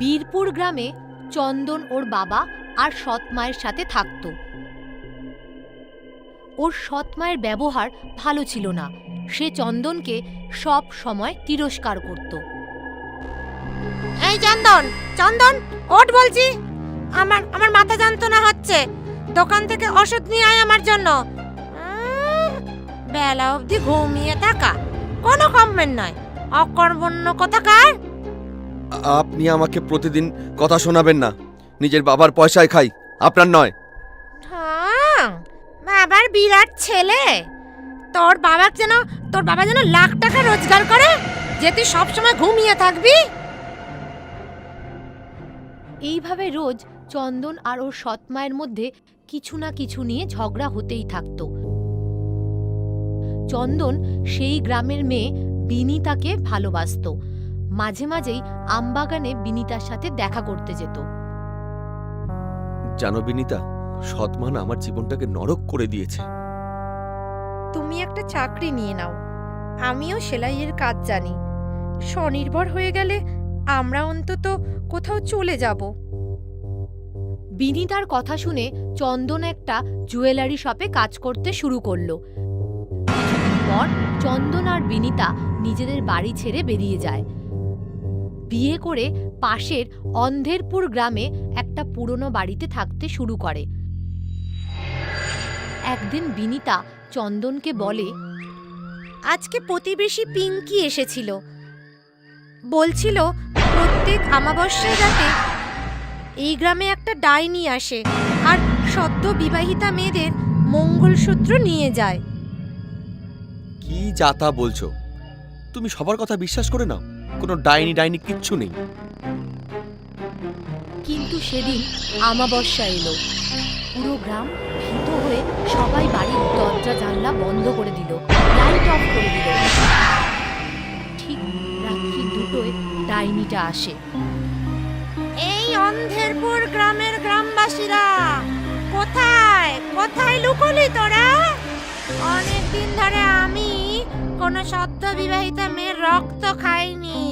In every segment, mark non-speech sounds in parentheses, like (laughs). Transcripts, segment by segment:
বীরপুর গ্রামে চন্দন ওর বাবা আর সৎ মায়ের সাথে থাকত। ওর সৎ মায়ের ব্যবহার ভালো ছিল না। সে চন্দনকে সব সময় তিরস্কার করত। এই চন্দন চন্দন, ওঠ বলছি। আমার আমার মাথা যন্ত্রণা হচ্ছে। দোকান থেকে ওষুধ নিয়ে আয় আমার জন্য। বেলা অবধি ঘুমিয়ে থাকা। কোনো কমবেন নয়। অকর্মণ্য কোথাকার? আপনি আমাকে প্রতিদিন কথা শোনাবেন না। নিজের বাবার পয়সায় খাই আপনার নয়। ঠ্যাং, বাবার বিরাট ছেলে। তোর বাবা যেন তোর বাবা যেন লাখ টাকা রোজগার করে যে তুই সবসময় ঘুমিয়ে থাকবি? এইভাবে রোজ চন্দন আর ওর সৎ মায়ের মধ্যে কিছু না কিছু নিয়ে ঝগড়া হতেই থাকত। চন্দন সেই গ্রামের মেয়ে বিনিতাকে ভালোবাসত। মাঝে মাঝেই আমবাগানে বিনিতার সাথে দেখা করতে যেত। জানো বিনিতা সৎমান আমার জীবনটাকে নরক করে দিয়েছে। তুমি একটা চাকরি নিয়ে নাও। আমিও সেলাইয়ের কাজ জানি। স্বনির্ভর হয়ে গেলে আমরা অন্তত কোথাও চলে যাব। বিনিতার কথা শুনে চন্দন একটা জুয়েলারি শপে কাজ করতে শুরু করল। পর চন্দন আর বিনিতা নিজেদের বাড়ি ছেড়ে বেরিয়ে যায়। বিয়ে করে পাশের অন্ধেরপুর গ্রামে একটা পুরনো বাড়িতে থাকতে শুরু করে। একদিন বিনিতা চন্দনকে বলে আজকে প্রতিবেশী পিঙ্কি এসেছিল। বলছিল প্রত্যেক আমাবস্যায় রাতে এই গ্রামে একটা ডাইনি আসে আর সদ্য বিবাহিতা মেয়েদের মঙ্গলসূত্র নিয়ে যায়। কি যাতা বলছো? তুমি সবার কথা বিশ্বাস করে নাও। কোনো ডাইনি ডাইনি কিচ্ছু নেই। কিন্তু সেদিন আমাবস্যা এলো। পুরো গ্রাম ভীত হয়ে সবাই বাড়ির দরজা জানলা বন্ধ করে দিল লাইট অফ করে দিল। ঠিক রাত্রি দুটোয় ডাইনিটা আসে। এই অন্ধেরপুর গ্রামের গ্রামবাসীরা, কোথায়? কোথায় লুকোলি তোরা? অনেক দিন ধরে আমি কোনো সদ্য বিবাহিতা মেয়ের রক্ত খাইনি।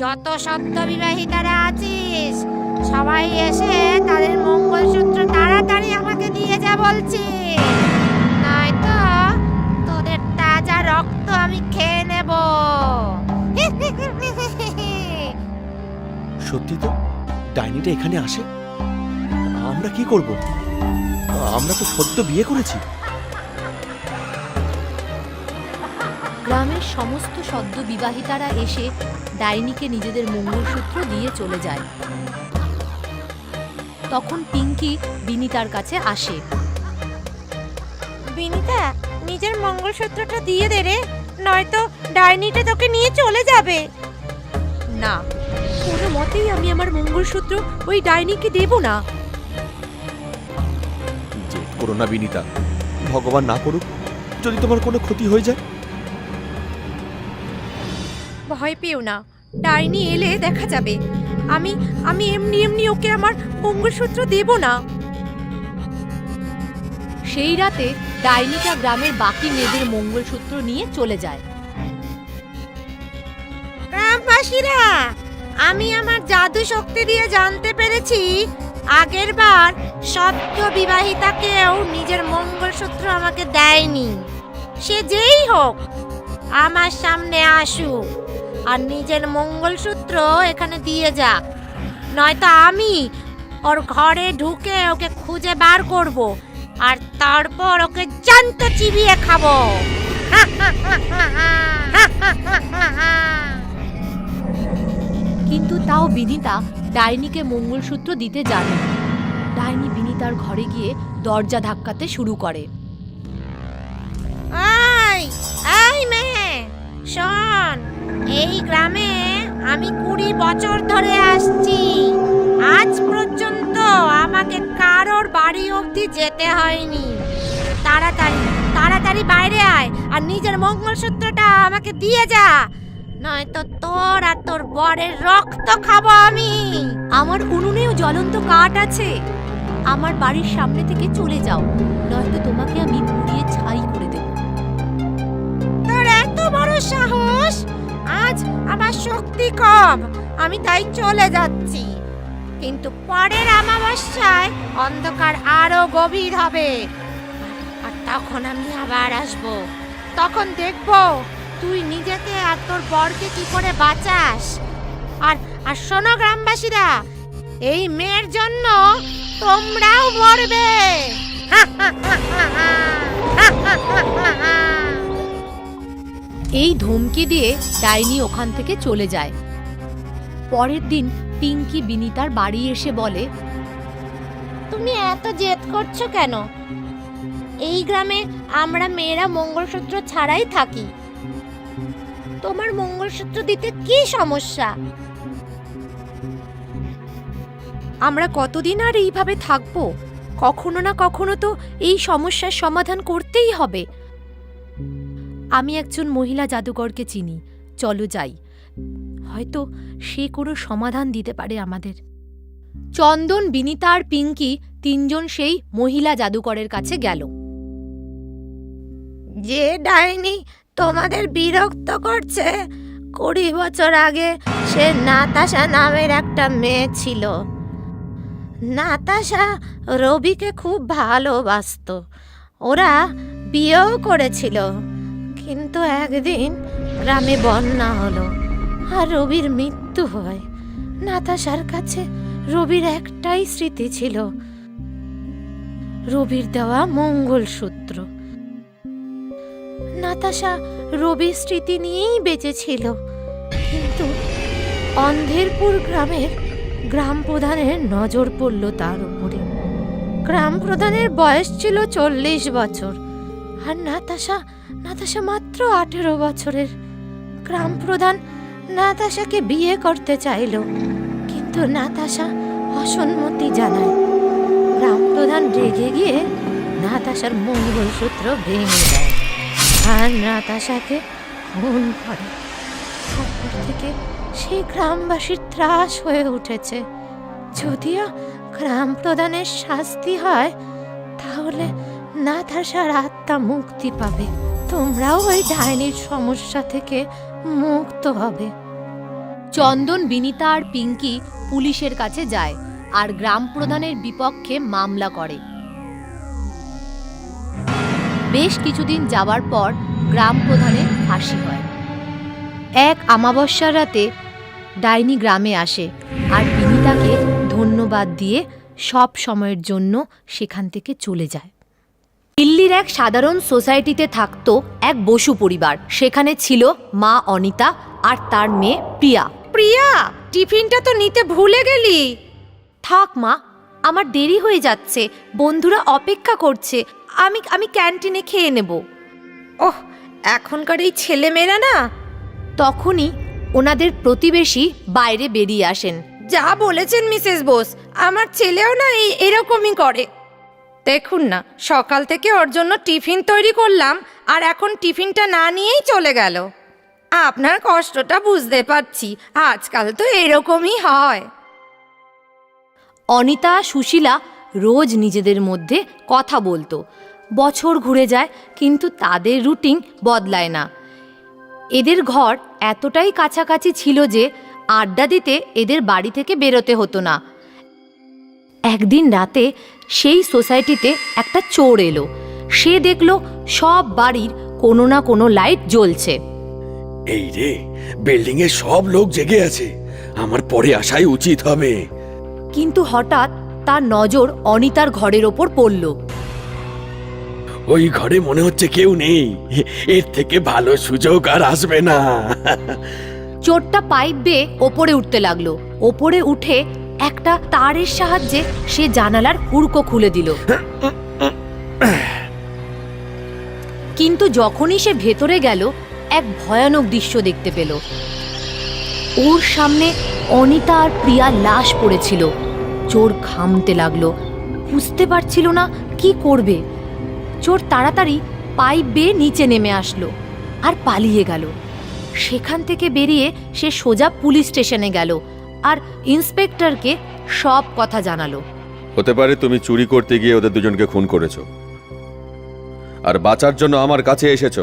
যত সদ্য বিবাহিতারা আছিস, সবাই এসে তাদের মঙ্গলসূত্র তাড়াতাড়ি আমাকে দিয়ে যা বলছি নয়তো তোদের তাজা রক্ত আমি খেয়ে নেব। সত্যি তো? ডাইনিটা এখানে আসে? আমরা কি করব? আমরা তো সদ্য বিয়ে করেছি। গ্রামের সমস্ত সদ্য বিবাহিতারা এসে ডাইনিকে নিজেদের মঙ্গলসূত্র দিয়ে চলে যায়। তখন পিঙ্কি বিনিতার কাছে আসে। বিনিতা নিজের মঙ্গলসূত্রটা দিয়ে দে রে নয়তো ডাইনিটা তোকে নিয়ে চলে যাবে। না কোনো মতেই আমি আমার মঙ্গলসূত্র ওই ডাইনিকে দেব না। যে করো না বিনিতা ভগবান না করুক যদি তোমার কোনো ক্ষতি হয়ে যায়। ভয় পেও না। ডাইনি এলে দেখা যাবে। আমি আমি এমনি এমনি ওকে আমার মঙ্গলসূত্র দেব না। সেই রাতে ডাইনিটা গ্রামের বাকি মেয়েদের মঙ্গলসূত্র নিয়ে চলে যায়। গ্রামবাসীরা, আমি আমার জাদু শক্তি দিয়ে জানতে পেরেছি, আগের বার নিজের মঙ্গলসূত্র আমাকে দেয়নি। সে যেই হোক, আমার সামনে আসুক। আর নিজের মঙ্গলসূত্র এখানে দিয়ে যাক নয়তো আমি ওর ঘরে ঢুকে ওকে খুঁজে বার করব আর তারপর ওকে জান্ত চিবিয়ে খাব। কিন্তু তাও বিনিতা ডাইনিকে মঙ্গলসূত্র দিতে জানে ডাইনি বিনিতার ঘরে গিয়ে দরজা ধাক্কাতে শুরু করে। আই এই মেয়ে, শোন। এই গ্রামে আমি কুড়ি বছর ধরে আসছি। আজ পর্যন্ত আমাকে কারোর বাড়ি অবধি যেতে হয়নি। তাড়াতাড়ি তাড়াতাড়ি বাইরে আয় আর নিজের মঙ্গলসূত্রটা আমাকে দিয়ে যা। নয়তো তোর আর তোর বরের রক্ত খাব আমি। আমার উনুনেও জ্বলন্ত কাঠ আছে। আমার বাড়ির সামনে থেকে চলে যাও নয়তো তোমাকে আমি পুড়িয়ে ছাই করে দেব। তোর এত বড় সাহস! আজ আমার শক্তি কম, আমি তাই চলে যাচ্ছি। কিন্তু পরের অমাবস্যায় অন্ধকার আরও গভীর হবে। আর তখন আমি আবার আসব। তখন দেখব তুই নিজেকে আর তোর বরকে কি করে বাঁচাস। আর আর শোনো গ্রামবাসীরা, এই মেয়ের জন্য তোমরাও মরবে। (laughs) এই ধমকি দিয়ে ডাইনি ওখান থেকে চলে যায়। পরের দিন পিঙ্কি বিনিতার বাড়ি এসে বলে তুমি এত জেদ করছ কেন? এই গ্রামে আমরা মেয়েরা মঙ্গলসূত্র ছাড়াই থাকি। তোমার মঙ্গলসূত্র দিতে কি সমস্যা? আমরা কতদিন আর এইভাবে থাকব? কখনো না কখনো তো এই সমস্যার সমাধান করতেই হবে। আমি একজন মহিলা জাদুকরকে চিনি। চলো যাই। হয়তো সে কোনো সমাধান দিতে পারে আমাদের। চন্দন, বিনিতা আর পিঙ্কি তিনজন সেই মহিলা জাদুকরের কাছে গেল। যে ডাইনি তোমাদের বিরক্ত করছে, কুড়ি বছর আগে সে নাতাশা নামের একটা মেয়ে ছিল। নাতাশা রবিকে খুব ভালোবাসতো। ওরা বিয়েও করেছিল। কিন্তু একদিন গ্রামে বন্যা হলো আর রবির মৃত্যু হয়। নাতাশার কাছে রবির একটাই স্মৃতি ছিল। রবির দেওয়া মঙ্গলসূত্র। নাতাশা রবির স্মৃতি নিয়েই বেঁচেছিল কিন্তু অন্ধেরপুর গ্রামের গ্রাম প্রধানের নজর পড়ল তার উপরে। গ্রাম প্রধানের বয়স ছিল চল্লিশ বছর আর নাতাশা নাতাশা মাত্র আঠেরো বছরের। গ্রাম প্রধান নাতাশাকে বিয়ে করতে চাইল, কিন্তু নাতাশা জানায়। গ্রাম প্রধান রেগে গিয়ে নাতাশার মঙ্গলসূত্র ভেঙে দেয় আর নাতাশাকে খুন করে। তারপর থেকে সেই গ্রামবাসীর ত্রাস হয়ে উঠেছে। যদিও গ্রাম প্রধানের শাস্তি হয়, তাহলে নাতাশার আত্মা মুক্তি পাবে। তোমরাও ওই ডাইনির সমস্যা থেকে মুক্ত হবে। চন্দন, বিনিতা আর পিঙ্কি পুলিশের কাছে যায় আর গ্রাম প্রধানের বিপক্ষে মামলা করে। বেশ কিছুদিন যাওয়ার পর গ্রাম প্রধানের ফাঁসি হয়। এক আমাবস্যার রাতে ডাইনি গ্রামে আসে আর বিনিতাকে ধন্যবাদ দিয়ে সব সময়ের জন্য সেখান থেকে চলে যায়। দিল্লির এক সাধারণ সোসাইটিতে থাকতো এক বসু পরিবার। সেখানে ছিল মা অনিতা আর তার মেয়ে প্রিয়া। প্রিয়া টিফিনটা তো নিতে ভুলে গেলি। থাক মা আমার দেরি হয়ে যাচ্ছে। বন্ধুরা অপেক্ষা করছে। আমি আমি ক্যান্টিনে খেয়ে নেব। ওহ এখনকার এই ছেলেমেয়েরা না। তখনই ওনাদের প্রতিবেশী বাইরে বেরিয়ে আসেন। যা বলেছেন মিসেস বোস আমার ছেলেও না এই এরকমই করে। দেখুন না, সকাল থেকে ওর জন্য টিফিন তৈরি করলাম আর এখন টিফিনটা না নিয়েই চলে গেল। আপনার কষ্টটা বুঝতে পারছি, আজকাল তো এরকমই হয়। অনিতা, সুশীলা রোজ নিজেদের মধ্যে কথা বলতো। বছর ঘুরে যায়, কিন্তু তাদের রুটিন বদলায় না। এদের ঘর এতটাই কাছাকাছি ছিল যে আড্ডা দিতে এদের বাড়ি থেকে বেরোতে হতো না। একদিন রাতে সেই সোসাইটিতে একটা চোর এলো। সে দেখল সব বাড়ির কোনো না কোনো লাইট জ্বলছে। এই রে বিল্ডিং এ সব লোক জেগে আছে। আমার পরে আসাই উচিত হবে। কিন্তু হঠাৎ তার নজর অনিতার ঘরের ওপর পড়ল। ওই ঘরে মনে হচ্ছে কেউ নেই। এর থেকে ভালো সুযোগ আর আসবে না। চোরটা পাইপ বেয়ে ওপরে উঠতে লাগল। ওপরে উঠে একটা তারের সাহায্যে সে জানালার হুড়কো খুলে দিল। কিন্তু যখনই সে ভেতরে গেল, এক ভয়ানক দৃশ্য দেখতে পেল। ওর সামনে অনিতা আর প্রিয়া লাশ পড়েছিল। চোর ঘামতে লাগল। বুঝতে পারছিল না কি করবে। চোর তাড়াতাড়ি পাইপ বেয়ে নিচে নেমে আসলো আর পালিয়ে গেল। সেখান থেকে বেরিয়ে সে সোজা পুলিশ স্টেশনে গেল। আর ইন্সপেক্টরকে সব কথা জানালো। হতে পারে তুমি চুরি করতে গিয়ে ওদের দুজনকে খুন করেছ। আর বাঁচার জন্য আমার কাছে এসেছ।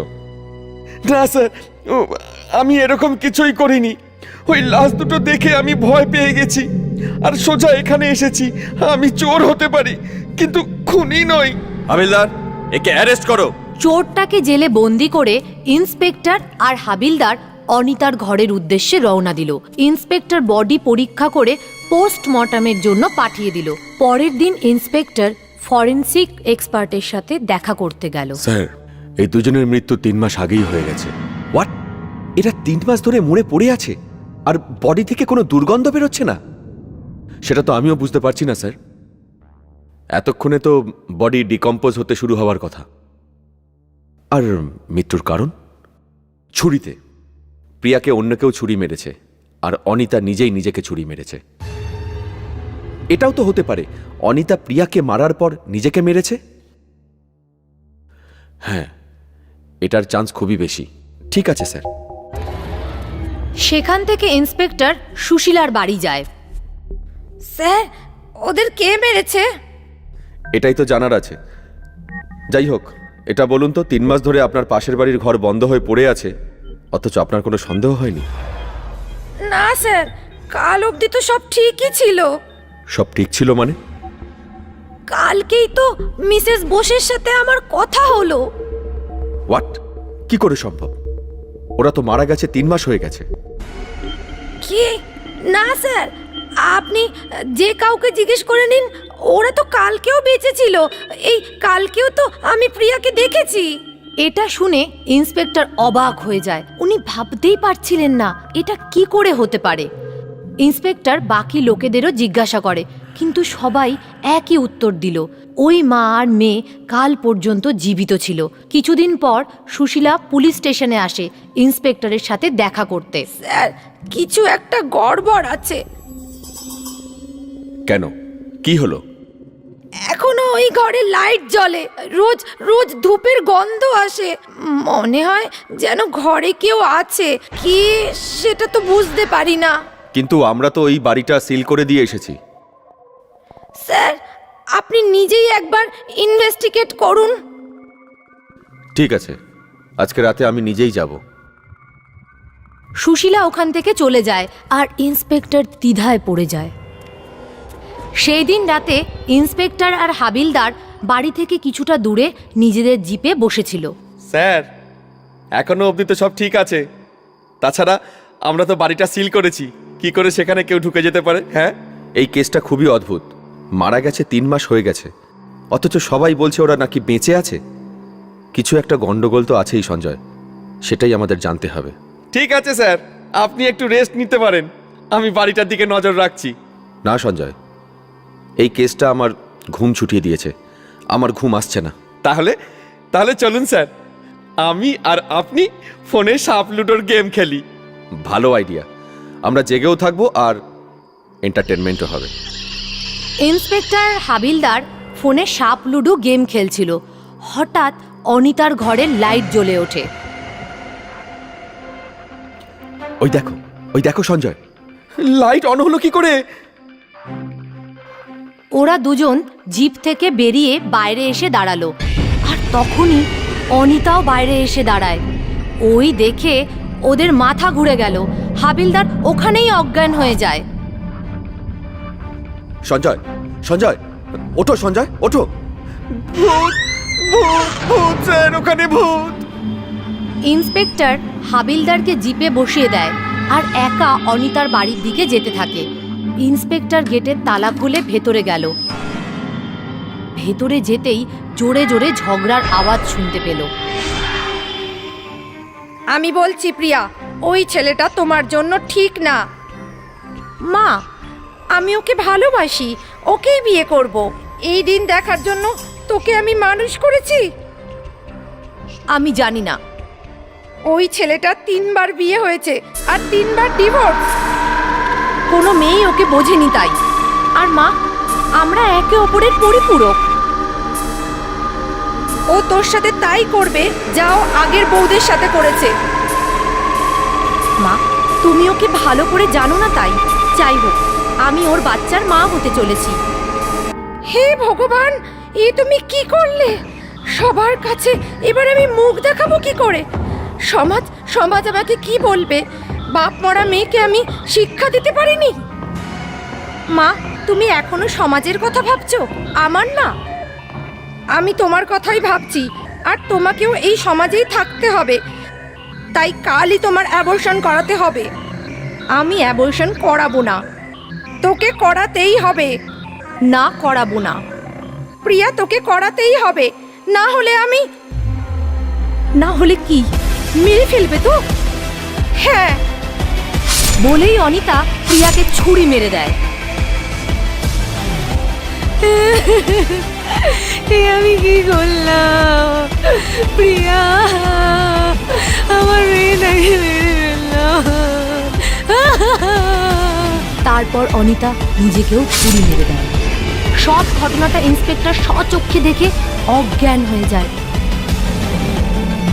না স্যার ও, আমি এরকম কিছুই করিনি। ওই লাশ দুটো দেখে আমি ভয় পেয়ে গেছি। আর সোজা এখানে এসেছি। আমি চোর হতে পারি কিন্তু খুনি নই। হাবিলদার একে অ্যারেস্ট করো। চোরটাকে জেলে বন্দি করে ইন্সপেক্টর আর হাবিলদার অনিতার ঘরের উদ্দেশ্যে রওনা দিল। ইন্সপেক্টর বডি পরীক্ষা করে পোস্টমর্টমের জন্য পাঠিয়ে দিল। পরের দিন ইন্সপেক্টর ফরেন্সিক এক্সপার্টের সাথে দেখা করতে গেল। স্যার এই দুজনের মৃত্যু তিন মাস আগেই হয়ে গেছে। হোয়াট এটা তিন মাস ধরে মরে পড়ে আছে? আর বডি থেকে কোনো দুর্গন্ধ বেরোচ্ছে না? সেটা তো আমিও বুঝতে পারছি না স্যার। এতক্ষণে তো বডি ডিকম্পোজ হতে শুরু হওয়ার কথা। আর মৃত্যুর কারণ? ছুরিতে। প্রিয়াকে অন্য কেউ ছুরি মেরেছে আর অনিতা নিজেই নিজেকে ছুরি মেরেছে। এটাও তো হতে পারে অনিতা প্রিয়াকে মারার পর নিজেকে মেরেছে? হ্যাঁ এটার চান্স খুবই বেশি। ঠিক আছে স্যার। সেখান থেকে ইন্সপেক্টর সুশীলার বাড়ি যায়। স্যার ওদের কে মেরেছে? এটাই তো জানার আছে। যাই হোক এটা বলুন তো তিন মাস ধরে আপনার পাশের বাড়ির ঘর বন্ধ হয়ে পড়ে আছে অথচ আপনার কোনো সন্দেহ হয়নি? না স্যার। কাল অবধি তো সব ঠিকই ছিল। সব ঠিক ছিল মানে? কালকেই তো মিসেস বোসের সাথে আমার কথা হলো। হোয়াট কি করে সম্ভব? ওরা তো মারা গেছে তিন মাস হয়ে গেছে। কি? না স্যার। আপনি যে কাউকে জিজ্ঞেস করে নিন ওরা তো কালকেও বেঁচে ছিল। এই কালকেও তো আমি প্রিয়াকে দেখেছি। এটা শুনে ইন্সপেক্টর অবাক হয়ে যায়। উনি ভাবতেই পারছিলেন না এটা কি করে হতে পারে? ইন্সপেক্টর বাকি লোকেদেরও জিজ্ঞাসা করে কিন্তু সবাই একই উত্তর দিল। ওই মা আর মেয়ে কাল পর্যন্ত জীবিত ছিল। কিছুদিন পর সুশীলা পুলিশ স্টেশনে আসে ইন্সপেক্টরের সাথে দেখা করতে। স্যার কিছু একটা গড়বড় আছে। কেন? কি হলো? এখনও ওই ঘরে লাইট জ্বলে। রোজ রোজ ধূপের গন্ধ আসে। মনে হয় যেন ঘরে কেউ আছে। কি সেটা তো বুঝতে পারি না। কিন্তু আমরা তো ওই বাড়িটা সিল করে দিয়ে এসেছি। স্যার আপনি নিজেই একবার ইনভেস্টিগেট করুন। ঠিক আছে। আজকে রাতে আমি নিজেই যাব। সুশীলা ওখান থেকে চলে যায় আর ইন্সপেক্টর দ্বিধায় পড়ে যায়। সেই দিন রাতে ইন্সপেক্টর আর হাবিলদার বাড়ি থেকে কিছুটা দূরে নিজেদের জিপে বসেছিল। স্যার এখনও অবধি তো সব ঠিক আছে। তাছাড়া আমরা তো বাড়িটা সিল করেছি। কি করে সেখানে কেউ ঢুকে যেতে পারে হ্যাঁ? এই কেসটা খুবই অদ্ভুত। মারা গেছে তিন মাস হয়ে গেছে। অথচ সবাই বলছে ওরা নাকি বেঁচে আছে। কিছু একটা গন্ডগোল তো আছেই সঞ্জয়। সেটাই আমাদের জানতে হবে। ঠিক আছে স্যার। আপনি একটু রেস্ট নিতে পারেন। আমি বাড়িটার দিকে নজর রাখছি। না সঞ্জয়। এই কেসটা আমার ঘুম ছুটিয়ে দিয়েছে। আমার ঘুম আসছে না। তাহলে তাহলে চলুন স্যার। আমি আর আপনি ফোনে সাপ লুডোর গেম খেলি। ভালো আইডিয়া। আমরা জেগেও থাকব আর এন্টারটেনমেন্টও হবে। ইন্সপেক্টর হাবিলদার ফোনে সাপ লুডো গেম খেলছিল। হঠাৎ অনিতার ঘরে লাইট জ্বলে ওঠে। ওই দেখো ওই দেখো সঞ্জয়। লাইট অন হলো কি করে? ওরা দুজন জিপ থেকে বেরিয়ে বাইরে এসে দাঁড়াল। আর তখনই অনিতাও বাইরে এসে দাঁড়ায়। ওই দেখে ওদের মাথা ঘুরে গেল। হাবিলদার ওখানেই অজ্ঞান হয়ে যায়। সঞ্জয় সঞ্জয় ওঠো সঞ্জয় ওঠো। ভূত ভূত ভূত স্যার ওখানে ভূত। ইন্সপেক্টর হাবিলদারকে জিপে বসিয়ে দেয়। আর একা অনিতার বাড়ির দিকে যেতে থাকে। ইন্সপেক্টর গেটের তালা খুলে ভেতরে গেল। ভেতরে যেতেই জোরে জোরে ঝগড়ার আওয়াজ শুনতে পেল। আমি বলছি প্রিয়া ওই ছেলেটা তোমার জন্য ঠিক না। মা আমি ওকে ভালোবাসি ওকেই বিয়ে করব। এই দিন দেখার জন্য তোকে আমি মানুষ করেছি? আমি জানি না। ওই ছেলেটা তিনবার বিয়ে হয়েছে আর তিনবার ডিভোর্স। কোনো মেয়ে ওকে বোঝেনি তাই। আর মা, আমরা একে অপরের পরিপূরক। ও তোর সাথে তাই করবে যা ও আগের বউদের সাথে করেছে। মা, তুমি ওকে ভালো করে জানো না তাই। যাই হোক, আমি ওর বাচ্চার মা হতে চলেছি। হে ভগবান, এ তুমি কি করলে? সবার কাছে এবার আমি মুখ দেখাবো কি করে? সমাজ সমাজ আমাকে কি বলবে? বাপ মরা মেয়েকে আমি শিক্ষা দিতে পারিনি। মা, তুমি এখনও সমাজের কথা ভাবছ? আমার না। আমি তোমার কথাই ভাবছি, আর তোমাকেও এই সমাজেই থাকতে হবে। তাই কালই তোমার অ্যাবর্শন করাতে হবে। আমি অ্যাবর্শন করাবো না। তোকে করাতেই হবে। না করাবো না। প্রিয়া, তোকে করাতেই হবে। না হলে আমি না হলে কি? মেরে ফেলবে তো? বলেই অনিতা প্রিয়াকে ছুরি মেরে দেয়। আমি কি করলাম? প্রিয়া আমার মেয়েটাকে মেরে তারপর অনিতা নিজেকেও ছুরি মেরে দেয়। সব ঘটনাটা ইন্সপেক্টর স্বচক্ষে দেখে অজ্ঞান হয়ে যায়।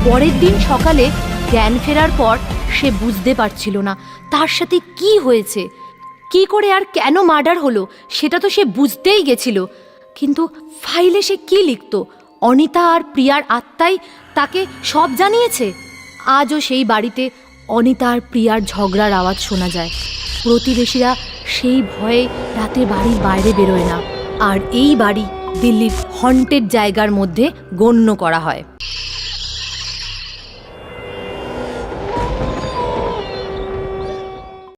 পরের দিন সকালে জ্ঞান ফেরার পর সে বুঝতে পারছিল না, তার সাথে কি হয়েছে? কি করে আর কেন মার্ডার হলো, সেটা তো সে বুঝতেই গেছিল। কিন্তু ফাইলে সে কি লিখত? অনিতা আর প্রিয়ার আত্মাই তাকে সব জানিয়েছে? আজও সেই বাড়িতে অনিতা আর প্রিয়ার ঝগড়ার আওয়াজ শোনা যায়। প্রতিবেশীরা সেই ভয়ে রাতে বাড়ির বাইরে বেরোয় না। আর এই বাড়ি দিল্লির হন্টেড জায়গার মধ্যে গণ্য করা হয়।